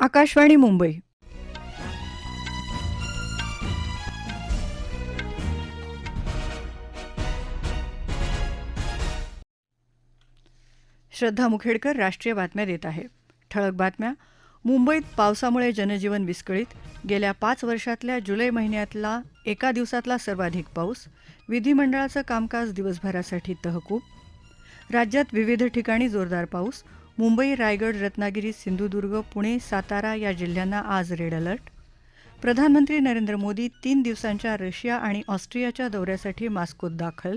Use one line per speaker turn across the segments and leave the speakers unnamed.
आकाशवाणी मुंबई श्रद्धा मुखेडकर राष्ट्रीय बातम्या देत आहे ठळक बातम्या मुंबईत पावसामुळे जनजीवन विस्कळीत गेल्या पाच वर्षातल्या जुलै महिन्यातला एका दिवसातला सर्वाधिक पाऊस विधिमंडळाचं कामकाज दिवसभरासाठी तहकूब राज्यात विविध ठिकाणी जोरदार पाऊस मुंबई रायगड रत्नागिरी सिंधुदुर्ग पुणे सातारा या जिल्ह्यांना आज रेड अलर्ट प्रधानमंत्री नरेंद्र मोदी तीन दिवसांच्या रशिया आणि ऑस्ट्रियाच्या दौऱ्यासाठी मास्कोत दाखल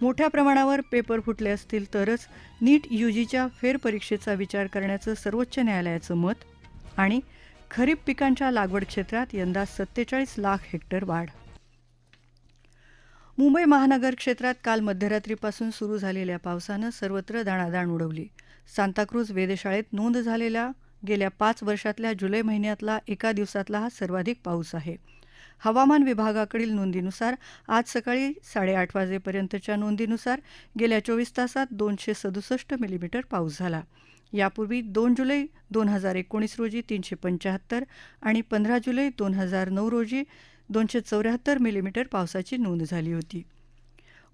मोठ्या प्रमाणावर पेपर फुटले असतील तरच नीट यूजीच्या फेरपरीक्षेचा विचार करण्याचं सर्वोच्च न्यायालयाचं मत आणि खरीप पिकांच्या लागवड क्षेत्रात यंदा सत्तेचाळीस लाख हेक्टर वाढ मुंबई महानगर क्षेत्रात काल मध्यरात्रीपासून सुरू झालेल्या पावसानं सर्वत्र दाणादाण उडवली सांताक्रूज वेधशाळेत नोंद झालेल्या गेल्या पाच वर्षातल्या जुलै महिन्यातला एका दिवसातला हा सर्वाधिक पाऊस आहे हवामान विभागाकडील नोंदीनुसार आज सकाळी साडेआठ वाजेपर्यंतच्या नोंदीनुसार गेल्या चोवीस तासात दोनशे सदुसष्ट मिलीमीटर पाऊस झाला यापूर्वी दोन जुलै दोन हजार एकोणीस रोजी तीनशे पंच्याहत्तर आणि पंधरा जुलै दोन हजार नऊ रोजी दोनशे चौऱ्याहत्तर मिलीमीटर पावसाची नोंद झाली होती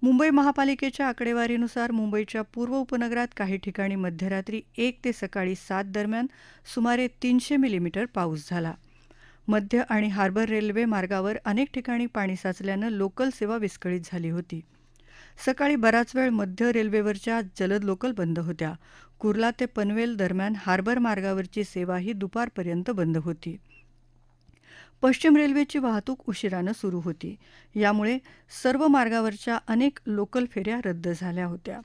मुंबई महापालिकेच्या आकडेवारीनुसार मुंबईच्या पूर्व उपनगरात काही ठिकाणी मध्यरात्री एक ते सकाळी सात दरम्यान सुमारे तीनशे मिलीमीटर पाऊस झाला मध्य आणि हार्बर रेल्वे मार्गावर अनेक ठिकाणी पाणी साचल्यानं लोकल सेवा विस्कळीत झाली होती सकाळी बराच वेळ मध्य रेल्वेवरच्या जलद लोकल बंद होत्या कुर्ला ते पनवेल दरम्यान हार्बर मार्गावरची सेवाही दुपारपर्यंत बंद होती पश्चिम रेल्वेची वाहतूक उशिरानं सुरू होती यामुळे सर्व मार्गावरच्या अनेक लोकल फेऱ्या रद्द झाल्या होत्या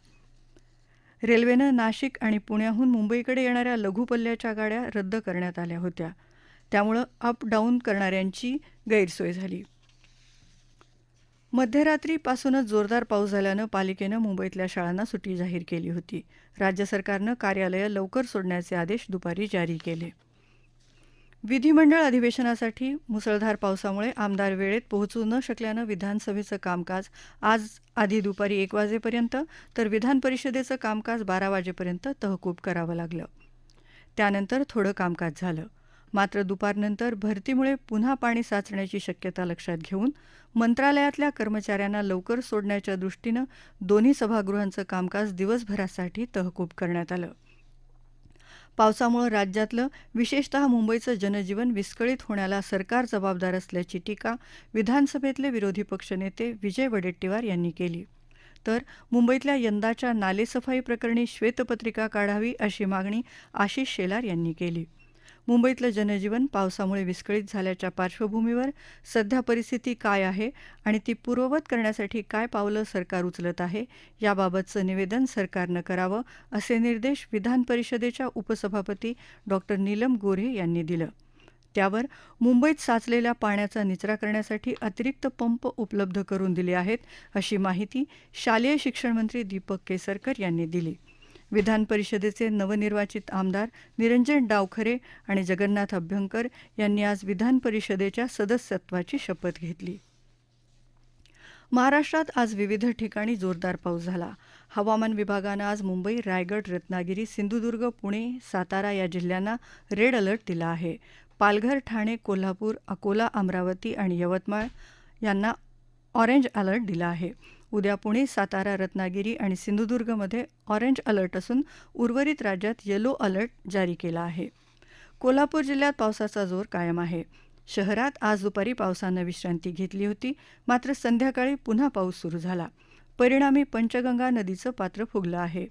रेल्वेनं नाशिक आणि पुण्याहून मुंबईकडे येणाऱ्या लघुपल्ल्याच्या गाड्या रद्द करण्यात आल्या होत्या त्यामुळं अप डाऊन करणाऱ्यांची गैरसोय झाली मध्यरात्रीपासूनच जोरदार पाऊस झाल्यानं पालिकेनं मुंबईतल्या शाळांना सुट्टी जाहीर केली होती राज्य सरकारनं कार्यालयं लवकर सोडण्याचे आदेश दुपारी जारी केले विधिमंडळ अधिवेशनासाठी मुसळधार पावसामुळे आमदार वेळेत पोहोचू न शकल्यानं विधानसभेचं कामकाज आज आधी दुपारी एक वाजेपर्यंत तर विधान परिषदेचं कामकाज बारा वाजेपर्यंत तहकूब करावं लागलं त्यानंतर थोडं कामकाज झालं मात्र दुपारनंतर भरतीमुळे पुन्हा पाणी साचण्याची शक्यता लक्षात घेऊन मंत्रालयातल्या कर्मचाऱ्यांना लवकर सोडण्याच्या दृष्टीनं दोन्ही सभागृहांचं कामकाज दिवसभरासाठी तहकूब करण्यात आलं पावसामुळे राज्यातलं विशेषतः मुंबईचं जनजीवन विस्कळीत होण्याला सरकार जबाबदार असल्याची टीका विधानसभेतले विरोधी पक्षनेते विजय वडेट्टीवार यांनी केली तर मुंबईतल्या यंदाच्या नालेसफाई प्रकरणी श्वेतपत्रिका काढावी अशी मागणी आशिष शेलार यांनी केली मुंबईतलं जनजीवन पावसामुळे विस्कळीत झाल्याच्या पार्श्वभूमीवर सध्या परिस्थिती काय आहे आणि ती पूर्ववत करण्यासाठी काय पावलं सरकार उचलत आहे याबाबतचं निवेदन सरकारनं करावं असे निर्देश विधान परिषदेच्या उपसभापती डॉ नीलम गोऱ्हे यांनी दिलं त्यावर मुंबईत साचलेल्या पाण्याचा निचरा करण्यासाठी अतिरिक्त पंप उपलब्ध करून दिले आहेत अशी माहिती शालेय शिक्षण मंत्री दीपक केसरकर यांनी दिली विधान परिषदेचे नवनिर्वाचित आमदार निरंजन डावखरे आणि जगन्नाथ अभ्यंकर यांनी आज विधान परिषदेच्या सदस्यत्वाची शपथ घेतली महाराष्ट्रात आज विविध ठिकाणी जोरदार पाऊस झाला हवामान विभागानं आज मुंबई रायगड रत्नागिरी सिंधुदुर्ग पुणे सातारा या जिल्ह्यांना रेड अलर्ट दिला आहे पालघर ठाणे कोल्हापूर अकोला अमरावती आणि यवतमाळ यांना ऑरेंज अलर्ट दिला आहे उद्या पुणे सातारा रत्नागिरी आणि सिंधुदुर्गमध्ये ऑरेंज अलर्ट असून उर्वरित राज्यात येलो अलर्ट जारी केला आहे कोल्हापूर जिल्ह्यात पावसाचा जोर कायम आहे शहरात आज दुपारी पावसानं विश्रांती घेतली होती मात्र संध्याकाळी पुन्हा पाऊस सुरू झाला परिणामी पंचगंगा नदीचं पात्र फुगलं आहे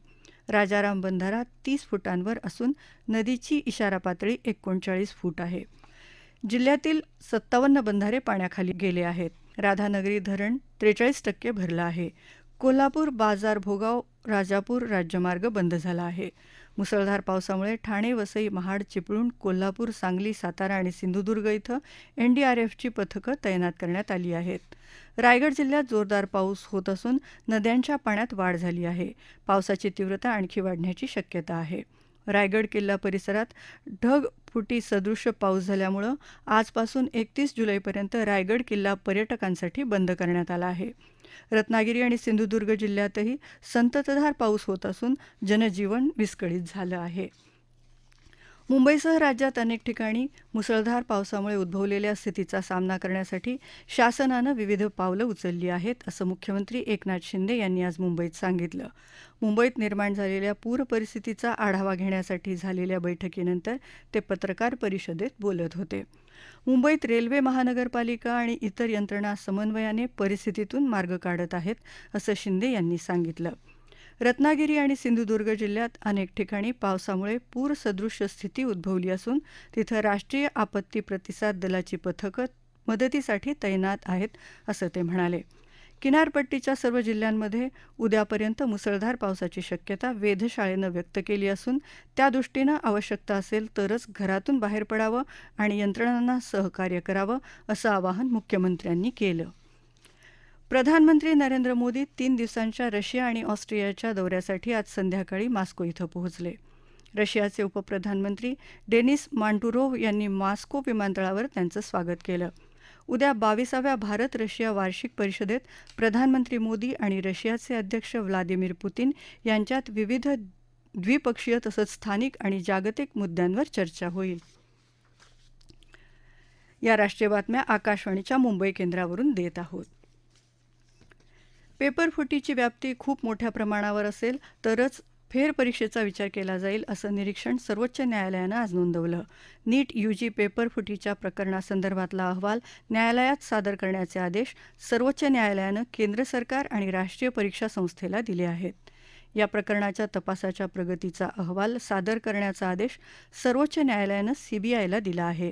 राजाराम बंधारा तीस फुटांवर असून नदीची इशारा पातळी एकोणचाळीस फूट आहे जिल्ह्यातील सत्तावन्न बंधारे पाण्याखाली गेले आहेत राधानगरी धरण त्रेचाळीस टक्के भरलं आहे कोल्हापूर बाजार भोगाव राजापूर राज्यमार्ग बंद झाला आहे मुसळधार पावसामुळे ठाणे वसई महाड चिपळूण कोल्हापूर सांगली सातारा आणि सिंधुदुर्ग इथं एनडीआरएफची पथकं तैनात करण्यात आली आहेत रायगड जिल्ह्यात जोरदार पाऊस होत असून नद्यांच्या पाण्यात वाढ झाली आहे पावसाची तीव्रता आणखी वाढण्याची शक्यता आहे रायगड किल्ला परिसरात ढग फुटी सदृश पाऊस झाल्यामुळं आजपासून एकतीस जुलैपर्यंत रायगड किल्ला पर्यटकांसाठी बंद करण्यात आला आहे रत्नागिरी आणि सिंधुदुर्ग जिल्ह्यातही संततधार पाऊस होत असून जनजीवन विस्कळीत झालं आहे मुंबईसह राज्यात अनेक ठिकाणी मुसळधार पावसामुळे उद्भवलेल्या स्थितीचा सामना करण्यासाठी शासनानं विविध पावलं उचलली आहेत असं मुख्यमंत्री एकनाथ शिंदे यांनी आज मुंबईत सांगितलं मुंबईत निर्माण झालेल्या पूर परिस्थितीचा आढावा घेण्यासाठी झालेल्या बैठकीनंतर ते पत्रकार परिषदेत बोलत होते मुंबईत रेल्वे महानगरपालिका आणि इतर यंत्रणा समन्वयाने परिस्थितीतून मार्ग काढत आहेत असं शिंदे यांनी सांगितलं रत्नागिरी आणि सिंधुदुर्ग जिल्ह्यात अनेक ठिकाणी पावसामुळे पूरसदृश्य स्थिती उद्भवली असून तिथं राष्ट्रीय आपत्ती प्रतिसाद दलाची पथकं मदतीसाठी तैनात आहेत असं ते म्हणाले किनारपट्टीच्या सर्व जिल्ह्यांमध्ये उद्यापर्यंत मुसळधार पावसाची शक्यता वेधशाळेनं व्यक्त केली असून त्यादृष्टीनं आवश्यकता असेल तरच घरातून बाहेर पडावं आणि यंत्रणांना सहकार्य करावं असं आवाहन मुख्यमंत्र्यांनी केलं प्रधानमंत्री नरेंद्र मोदी तीन दिवसांच्या रशिया आणि ऑस्ट्रियाच्या दौऱ्यासाठी आज संध्याकाळी मॉस्को इथं पोहोचले रशियाचे उपप्रधानमंत्री डेनिस मांटुरोव यांनी मॉस्को विमानतळावर त्यांचं स्वागत केलं उद्या बावीसाव्या भारत रशिया वार्षिक परिषदेत प्रधानमंत्री मोदी आणि रशियाचे अध्यक्ष व्लादिमीर पुतीन यांच्यात विविध द्विपक्षीय तसंच स्थानिक आणि जागतिक मुद्द्यांवर चर्चा होईल या राष्ट्रीय बातम्या आकाशवाणीच्या मुंबई केंद्रावरून देत आहोत पेपरफुटीची व्याप्ती खूप मोठ्या प्रमाणावर असेल तरच फेरपरीक्षेचा विचार केला जाईल असं निरीक्षण सर्वोच्च न्यायालयानं आज नोंदवलं नीट यूजी पेपर फुटीच्या प्रकरणासंदर्भातला अहवाल न्यायालयात सादर करण्याचे आदेश सर्वोच्च न्यायालयानं केंद्र सरकार आणि राष्ट्रीय परीक्षा संस्थेला दिले आहेत या प्रकरणाच्या तपासाच्या प्रगतीचा अहवाल सादर करण्याचा आदेश सर्वोच्च न्यायालयानं सीबीआयला दिला आहे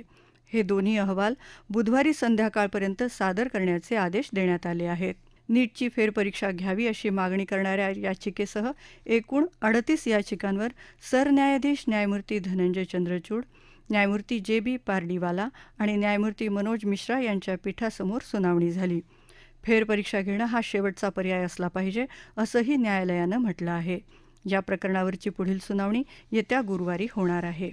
हे दोन्ही अहवाल बुधवारी संध्याकाळपर्यंत सादर करण्याचे आदेश देण्यात आले आहेत नीटची फेरपरीक्षा घ्यावी अशी मागणी करणाऱ्या याचिकेसह एकूण अडतीस याचिकांवर सरन्यायाधीश न्यायमूर्ती धनंजय चंद्रचूड न्यायमूर्ती जे बी पार्डीवाला आणि न्यायमूर्ती मनोज मिश्रा यांच्या पीठासमोर सुनावणी झाली फेरपरीक्षा घेणं हा शेवटचा पर्याय असला पाहिजे असंही न्यायालयानं म्हटलं आहे या प्रकरणावरची पुढील सुनावणी येत्या गुरुवारी होणार आहे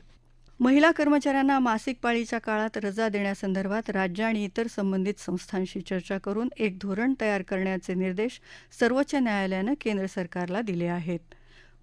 महिला कर्मचाऱ्यांना मासिक पाळीच्या काळात रजा देण्यासंदर्भात राज्य आणि इतर संबंधित संस्थांशी चर्चा करून एक धोरण तयार करण्याचे निर्देश सर्वोच्च न्यायालयानं केंद्र सरकारला दिले आहेत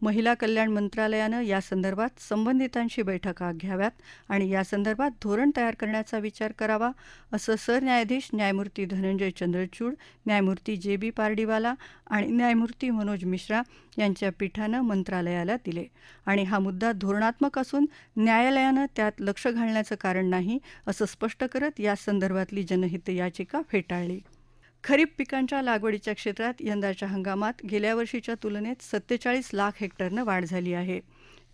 महिला कल्याण मंत्रालयानं यासंदर्भात संबंधितांशी बैठका घ्याव्यात आणि यासंदर्भात धोरण तयार करण्याचा विचार करावा असं सरन्यायाधीश न्यायमूर्ती धनंजय चंद्रचूड न्यायमूर्ती जे बी पारडीवाला आणि न्यायमूर्ती मनोज मिश्रा यांच्या पीठानं मंत्रालयाला दिले आणि हा मुद्दा धोरणात्मक असून न्यायालयानं त्यात लक्ष घालण्याचं कारण नाही असं स्पष्ट करत यासंदर्भातली जनहित याचिका फेटाळली खरीप पिकांच्या लागवडीच्या क्षेत्रात यंदाच्या हंगामात गेल्या वर्षीच्या तुलनेत सत्तेचाळीस लाख हेक्टरनं वाढ झाली आहे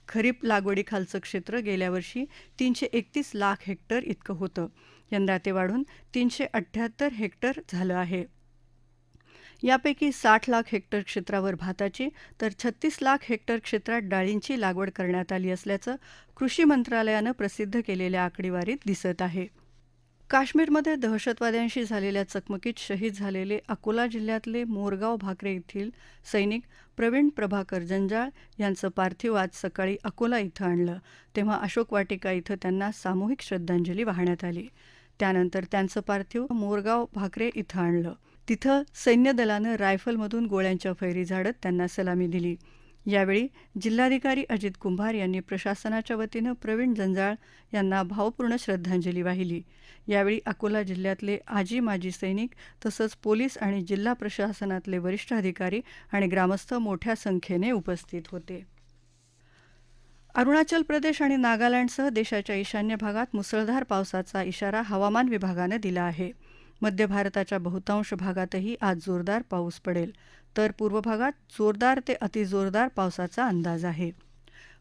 खरीप लागवडीखालचं क्षेत्र गेल्या वर्षी तीनशे एकतीस लाख हेक्टर इतकं होतं यंदा ते वाढून तीनशे अठ्ठ्याहत्तर हेक्टर झालं आहे यापैकी साठ लाख हेक्टर क्षेत्रावर भाताची तर छत्तीस लाख हेक्टर क्षेत्रात डाळींची लागवड करण्यात आली असल्याचं कृषी मंत्रालयानं प्रसिद्ध केलेल्या आकडेवारीत दिसत आहे काश्मीरमध्ये दहशतवाद्यांशी झालेल्या चकमकीत शहीद झालेले अकोला जिल्ह्यातले मोरगाव भाकरे येथील सैनिक प्रवीण प्रभाकर जंजाळ यांचं पार्थिव आज सकाळी अकोला इथं आणलं तेव्हा अशोक वाटिका इथं त्यांना सामूहिक श्रद्धांजली वाहण्यात आली त्यानंतर त्यांचं पार्थिव मोरगाव भाकरे इथं आणलं तिथं सैन्य दलानं रायफलमधून गोळ्यांच्या फैरी झाडत त्यांना सलामी दिली यावेळी जिल्हाधिकारी अजित कुंभार यांनी प्रशासनाच्या वतीनं प्रवीण जंजाळ यांना भावपूर्ण श्रद्धांजली वाहिली यावेळी अकोला जिल्ह्यातले आजी माजी सैनिक तसंच पोलीस आणि जिल्हा प्रशासनातले वरिष्ठ अधिकारी आणि ग्रामस्थ मोठ्या संख्येने उपस्थित होते अरुणाचल प्रदेश आणि नागालँडसह देशाच्या ईशान्य भागात मुसळधार पावसाचा इशारा हवामान विभागानं दिला आहे मध्य भारताच्या बहुतांश भागातही आज जोरदार पाऊस पडेल तर पूर्व भागात जोरदार ते अतिजोरदार पावसाचा अंदाज आहे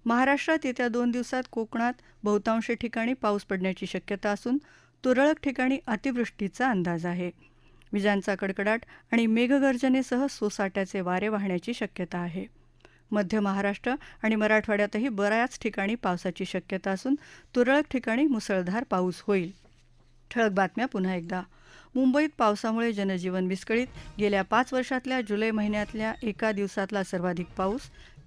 महाराष्ट्रात येत्या दोन दिवसात कोकणात बहुतांश ठिकाणी पाऊस पडण्याची शक्यता असून तुरळक ठिकाणी अतिवृष्टीचा अंदाज आहे विजांचा कडकडाट आणि मेघगर्जनेसह सोसाट्याचे वारे वाहण्याची शक्यता आहे मध्य महाराष्ट्र आणि मराठवाड्यातही बऱ्याच ठिकाणी पावसाची शक्यता असून तुरळक ठिकाणी मुसळधार पाऊस होईल ठळक बातम्या पुन्हा एकदा मुंबईत पावसामुळे जनजीवन विस्कळीत गेल्या पाच वर्षातल्या जुलै महिन्यातल्या एका दिवसातला सर्वाधिक पाऊस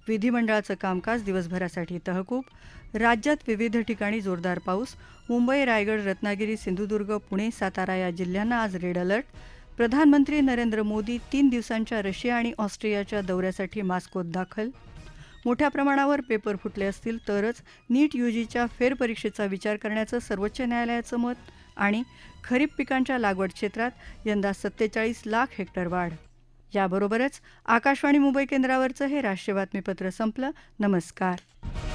विधिमंडळाचं कामकाज दिवसभरासाठी तहकूब राज्यात विविध ठिकाणी जोरदार पाऊस मुंबई रायगड रत्नागिरी सिंधुदुर्ग पुणे सातारा या जिल्ह्यांना आज रेड अलर्ट प्रधानमंत्री नरेंद्र मोदी तीन दिवसांच्या रशिया आणि ऑस्ट्रियाच्या दौऱ्यासाठी मास्कोत दाखल मोठ्या प्रमाणावर पेपर फुटले असतील तरच नीट यूजीच्या फेरपरीक्षेचा विचार करण्याचं सर्वोच्च न्यायालयाचं मत आणि खरीप पिकांच्या लागवड क्षेत्रात यंदा सत्तेचाळीस लाख हेक्टर वाढ याबरोबरच आकाशवाणी मुंबई केंद्रावरचं हे राष्ट्रीय बातमीपत्र संपलं नमस्कार